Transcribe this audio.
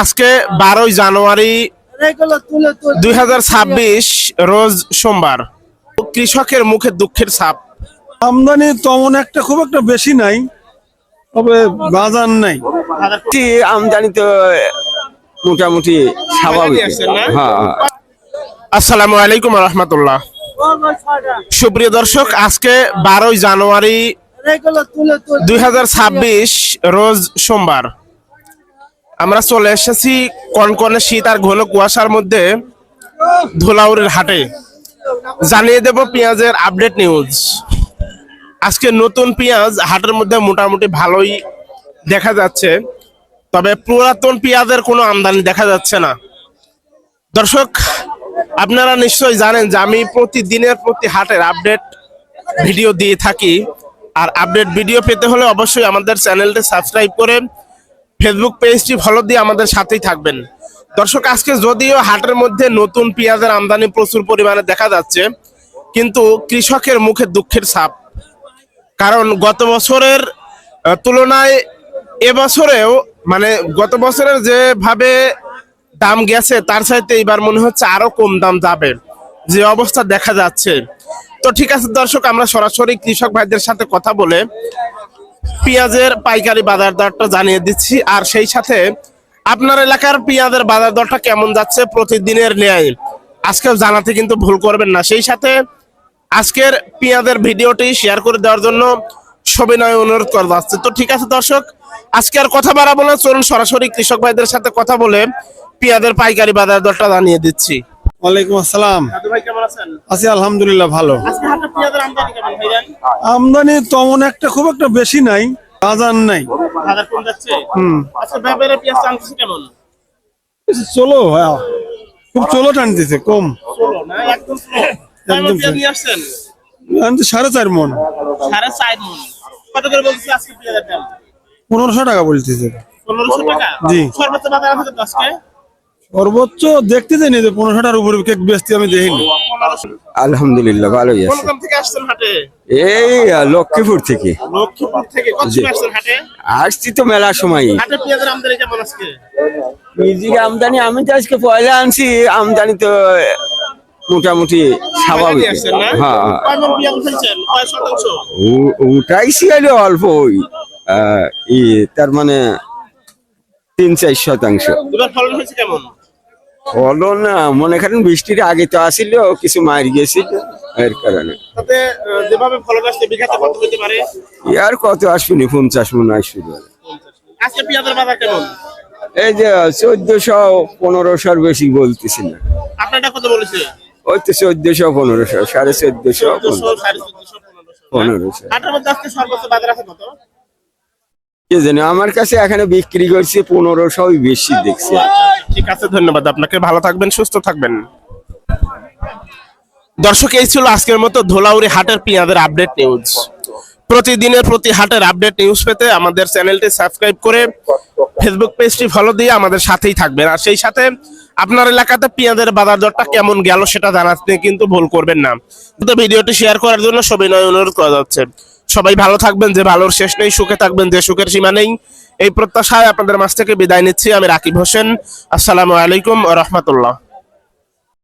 আজকে বারোই জানুয়ারি দুই হাজার ছাব্বিশ রোজ সোমবার। কৃষকের মুখে দুঃখের ছাপ। আমদানি তেমন একটা খুব একটা বেশি নাই তবে বাজার নাই। মোটামুটি আমদানি তো মোটামুটি স্বাভাবিক? হ্যাঁ হ্যাঁ। আসসালামু আলাইকুম রহমতুল্লাহ। সুপ্রিয় দর্শক আজকে বারোই জানুয়ারি দুই হাজার ছাব্বিশ রোজ সোমবার। আমরা চলে এসেছি কনকনে শীত আর ঘন কুয়াশার মধ্যে ধুলাউড়ির হাটে। জানিয়ে দেব পেঁয়াজের আপডেট নিউজ আজকে নতুন পেঁয়াজ হাটের মধ্যে মোটামুটি ভালোই দেখা যাচ্ছে। তবে পুরাতন পেঁয়াজের কোনো আমদানি দেখা যাচ্ছে না। দর্শক, আপনারা নিশ্চয়ই জানেন যে আমি প্রতিদিনের প্রতি হাটের আপডেট ভিডিও দিয়ে থাকি। আর আপডেট ভিডিও পেতে হলে অবশ্যই আমাদের চ্যানেলটি সাবস্ক্রাইব করে ফেসবুক পেজটি ফলো দিয়ে আমাদের সাথেই থাকবেন। দর্শক, আজকে যদিও হাটের মধ্যে নতুন পেঁয়াজের আমদানি প্রচুর পরিমাণে দেখা যাচ্ছে, কিন্তু কৃষকের মুখে দুঃখের ছাপ। কারণ গত বছরের তুলনায় এবছরেও মানে গত বছরের যেভাবে দাম গেছে, তার চাইতে এবার মনে হচ্ছে আরও কম দাম যাবে। যে অবস্থা দেখা যাচ্ছে। তো ঠিক আছে দর্শক, আমরা সরাসরি কৃষক ভাইদের সাথে কথা বলে পেঁয়াজের পাইকারি বাজার দরটা জানিয়ে দিচ্ছি। আর সেই সাথে আপনার এলাকার পেঁয়াজের বাজার দরটা কেমন যাচ্ছে প্রতিদিনের ন্যায়, আজকেও জানাতে কিন্তু ভুল করবেন না। সেই সাথে আজকের পেঁয়াজের ভিডিওটি শেয়ার করে দেওয়ার জন্য সবিনয় অনুরোধ করা যাচ্ছে তো ঠিক আছে দর্শক, আজকে আর কথা বাড়াবো না। চলুন সরাসরি কৃষক ভাইদের সাথে কথা বলে পেঁয়াজের পাইকারি বাজার দরটা জানিয়ে দিচ্ছি। ওয়ালাইকুম আসসালাম। আছি আলহামদুলিল্লাহ ভালো। আমদানি তেমন একটা খুব একটা বেশি নাই বাজার নাই। আচ্ছা চলো হ্যাঁ। খুব চলো টানতেছে কম। একদম সাড়ে চার মন। সাড়ে চার মণ কত করে বলছি আজকে পনেরোশো টাকা বলতেছে। পনেরোশো টাকা? জি। সর্বোচ্চ বাজার আছে আজকে? সর্বোচ্চ দেখতে জানি যে পনেরোশো টাকার উপরে কেক বেচতে আমি দেখিনি। আলহামদুলিল্লাহ ভালোই আছে। গ্রাম থেকে আসছেন হাটে? এই লক্ষ্মীপুর থেকে। আসছি তো মেলার সময়। হাটে আমদানি আমি তো আজকে পয়লা আনছি আমদানি তো মোটামুটি স্বাভাবিক। হ্যাঁ হ্যাঁ। উঠাইছি হলো অল্প ওই ই তার মানে তিন চার শতাংশ। ফলন হয়েছে কেমন? হলো না মনে করেন বৃষ্টির আগে তো আসিল কিছু মারি গেছিল এর কারণে। বিঘাতে কত আসবেনি পঞ্চাশ মন কেমন? এই যে চোদ্দশো পনেরোশোর বেশি বলতেছি না। আপনারটা কত বলেছে? ওই তো চোদ্দশো পনেরোশো সাড়ে চোদ্দশো চোদ্দশো সাড়ে চোদ্দশো পনেরোশো পনেরোশো হাটের মধ্যে আজকে সর্বোচ্চ বাজার আছে কত আমার কাছে এখানে বিক্রি করছে পনেরোশো বেশি দেখছি। ঠিক আছে, ধন্যবাদ আপনাকে। ভালো থাকবেন, সুস্থ থাকবেন। দর্শক, এই ছিল আজকের মতো ধোলাউড়ি হাটের পেঁয়াজের আপডেট নিউজ। প্রতিদিনের প্রতি হাটের আপডেট নিউজ পেতে আমাদের চ্যানেলটি সাবস্ক্রাইব করে ফেসবুক পেজটি ফলো দিয়ে আমাদের সাথেই থাকবেন। আর সেই সাথে আপনার এলাকাতে পেঁয়াজের বাজার দরটা কেমন গেল সেটা জানাতে কিন্তু ভুল করবেন না। ভিডিওটি শেয়ার করার জন্য সবিনয় অনুরোধ করা যাচ্ছে। সবাই ভালো থাকবেন, যে ভালোর শেষ নেই, সুখে থাকবেন, যে সুখের সীমা নেই। এই প্রত্যাশায় আপনাদের মাছ থেকে বিদায় নিচ্ছি, আমি রাকিব হোসেন। আসসালামু আলাইকুম রহমতুল্লাহ।